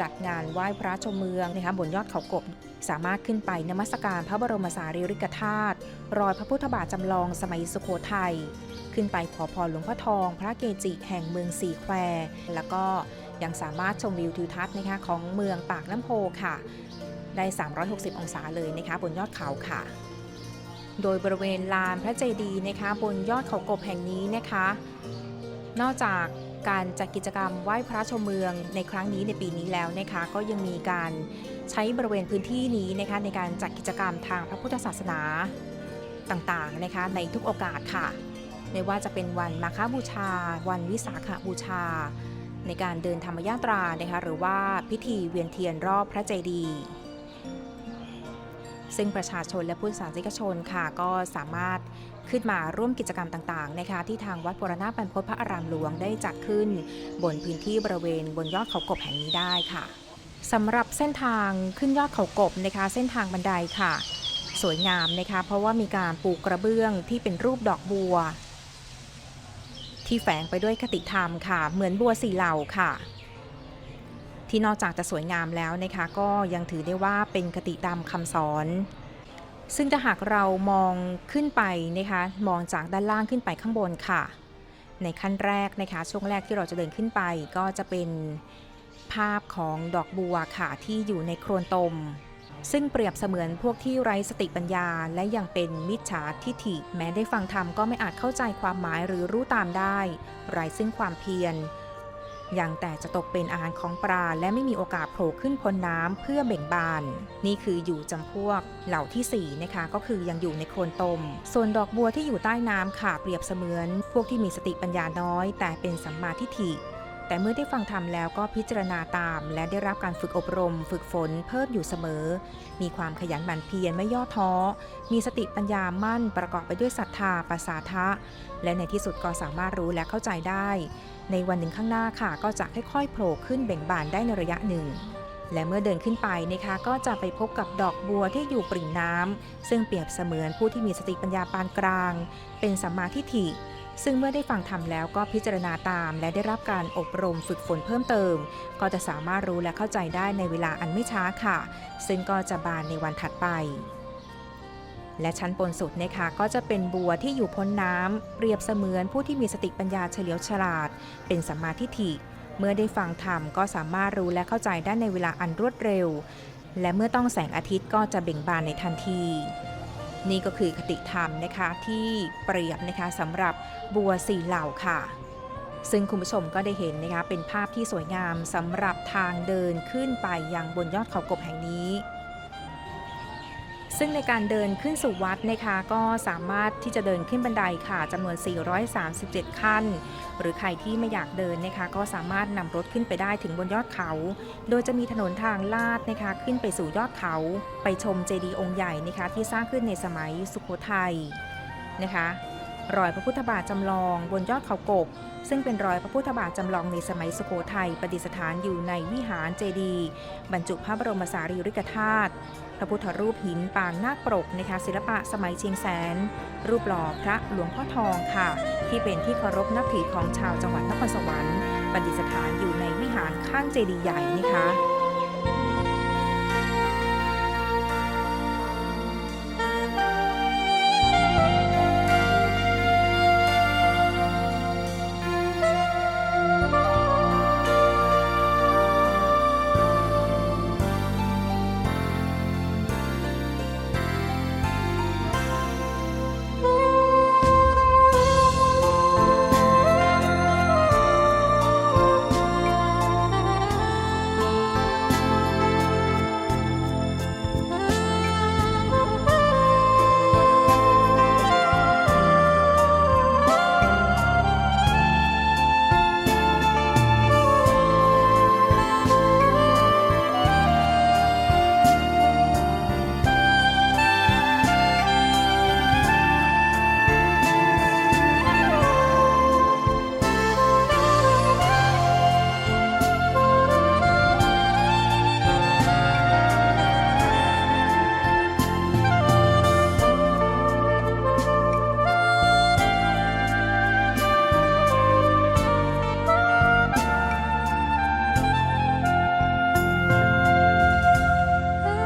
จัดงานไหว้พระชมเมืองนะคะบนยอดเขากบ สามารถขึ้นไปนมัสการพระบรมสารีริกธาตุรอยพระพุทธบาทจำลองสมัยสุโขทัยขึ้นไปขอพรหลวงพ่อทอง พระเกจิแห่งเมืองสีแคว แล้วก็ยังสามารถชมวิวทิวทัศน์นะคะของเมืองปากน้ำโพค่ะ ได้ 360 องศาเลยนะคะบนยอดเขาค่ะ โดยบริเวณลานพระเจดีย์นะคะบนยอดเขากบแห่งนี้นะคะ นอกจาก การจัดกิจกรรมไหว้พระชมเมืองในครั้งนี้ในปีนี้แล้วนะคะก็ยังมีการใช้บริเวณพื้นที่นี้นะคะในการจัดกิจกรรมทางพระพุทธศาสนาต่างๆนะคะในทุกโอกาสค่ะ ไม่ว่าจะเป็นวันมาฆบูชา วันวิสาขบูชา ในการเดินธรรมยาตรานะคะหรือว่าพิธีเวียนเทียนรอบพระเจดีย์ซึ่งประชาชนและพุทธศาสนิกชนค่ะก็สามารถ ขึ้นมาร่วมกิจกรรมต่างๆนะคะที่ทางวัดบรณาบรรพตพระอารามหลวงได้จัดขึ้น บนพื้นที่บริเวณบนยอดเขากบแห่งนี้ได้ค่ะสำหรับเส้นทางขึ้นยอดเขากบนะคะเส้นทางบันไดค่ะ สวยงามนะคะเพราะว่ามีการปูกระเบื้องที่เป็นรูปดอกบัว ที่แฝงไปด้วยคติธรรมค่ะ เหมือนบัวสีเหล่าค่ะที่นอกจากจะสวยงามแล้วนะคะก็ยังถือได้ว่าเป็นคติธรรมคำสอน ซึ่งถ้าหากเรามองขึ้นไปนะคะมองจากด้านล่างขึ้นไปข้างบนค่ะ ในขั้นแรกนะคะช่วงแรกที่เราจะเดินขึ้นไป ก็จะเป็นภาพของดอกบัวค่ะที่อยู่ในโครนตม ซึ่งเปรียบเสมือนพวกที่ไร้สติปัญญา และยังเป็นมิจฉาทิฐิ แม้ได้ฟังธรรมก็ไม่อาจเข้าใจความหมายหรือรู้ตามได้ไร้ซึ่งความเพียร ยังแต่จะตกเป็นอาหารของปลาและไม่มีโอกาสโผล่ขึ้นพ้นน้ำเพื่อเบ่งบาน นี่คืออยู่จำพวกเหล่าที่สี่นะคะก็คือยังอยู่ในโคลนตม ส่วนดอกบัวที่อยู่ใต้น้ำค่ะเปรียบเสมือน พวกที่มีสติปัญญาน้อย แต่เป็นสัมมาทิฏฐิ แต่เมื่อได้ฟังธรรมแล้วก็พิจารณาตาม และได้รับการฝึกอบรม ฝึกฝนเพิ่มอยู่เสมอ มีความขยันหมั่นเพียรไม่ย่อท้อ มีสติปัญญามั่นประกอบไปด้วยศรัทธาปัสสาทะ และในที่สุดก็สามารถรู้และเข้าใจได้ ในวันหนึ่งข้างหน้าค่ะ ก็จะค่อยๆโผล่ขึ้นเบ่งบานได้ในระยะหนึ่งและเมื่อเดินขึ้นไปนะคะก็จะไปพบกับดอกบัวที่อยู่ปริ่มน้ำซึ่งเปรียบเสมือนผู้ที่มีสติปัญญาปานกลาง เป็นสัมมาทิฏฐิ ซึ่งเมื่อได้ฟังธรรมแล้วก็พิจารณาตาม และได้รับการอบรมฝึกฝนเพิ่มเติม ก็จะสามารถรู้และเข้าใจได้ในเวลาอันไม่ช้าค่ะ ซึ่งก็จะบานในวันถัดไป และชั้นบนสุดนะคะก็จะเป็นบัวที่อยู่พ้นน้ำเปรียบเสมือนผู้ที่มีสติปัญญาเฉลียวฉลาด เป็นสัมมาทิฏฐิ เมื่อได้ฟังธรรมก็สามารถรู้และเข้าใจได้ในเวลาอันรวดเร็ว และเมื่อต้องแสงอาทิตย์ก็จะเบ่งบานในทันที นี่ก็คือคติธรรมนะคะที่เปรียบนะคะสำหรับบัวสี่เหล่าค่ะ ซึ่งคุณผู้ชมก็ได้เห็นนะคะเป็นภาพที่สวยงามสำหรับทางเดินขึ้นไปยังบนยอดเขากบแห่งนี้ ซึ่งในการเดินขึ้นสู่วัดนะคะก็สามารถที่จะเดินขึ้นบันไดค่ะจำนวน 437 ขั้น หรือใครที่ไม่อยากเดินนะคะก็สามารถนำรถขึ้นไปได้ถึงบนยอดเขา โดยจะมีถนนทางลาดนะคะขึ้นไปสู่ยอดเขา ไปชมเจดีย์องค์ใหญ่นะคะที่สร้างขึ้นในสมัยสุโขทัยนะคะรอยพระพุทธบาทจำลองบนยอดเขากบ ซึ่งเป็นรอยพระพุทธบาทจำลองในสมัยสุโขทัยประดิษฐานอยู่ในวิหารเจดีย์บรรจุพระบรมสารีริกธาตุ ระพุทธรูปหินปางนาคปรกนะคะศิลปะสมัยเชียงแสน รูปหล่อพระหลวงพ่อทองค่ะ ที่เป็นที่เคารพนับถือของชาวจังหวัดนครสวรรค์ประดิษฐานอยู่ในวิหารข้างเจดีย์ใหญ่นะคะ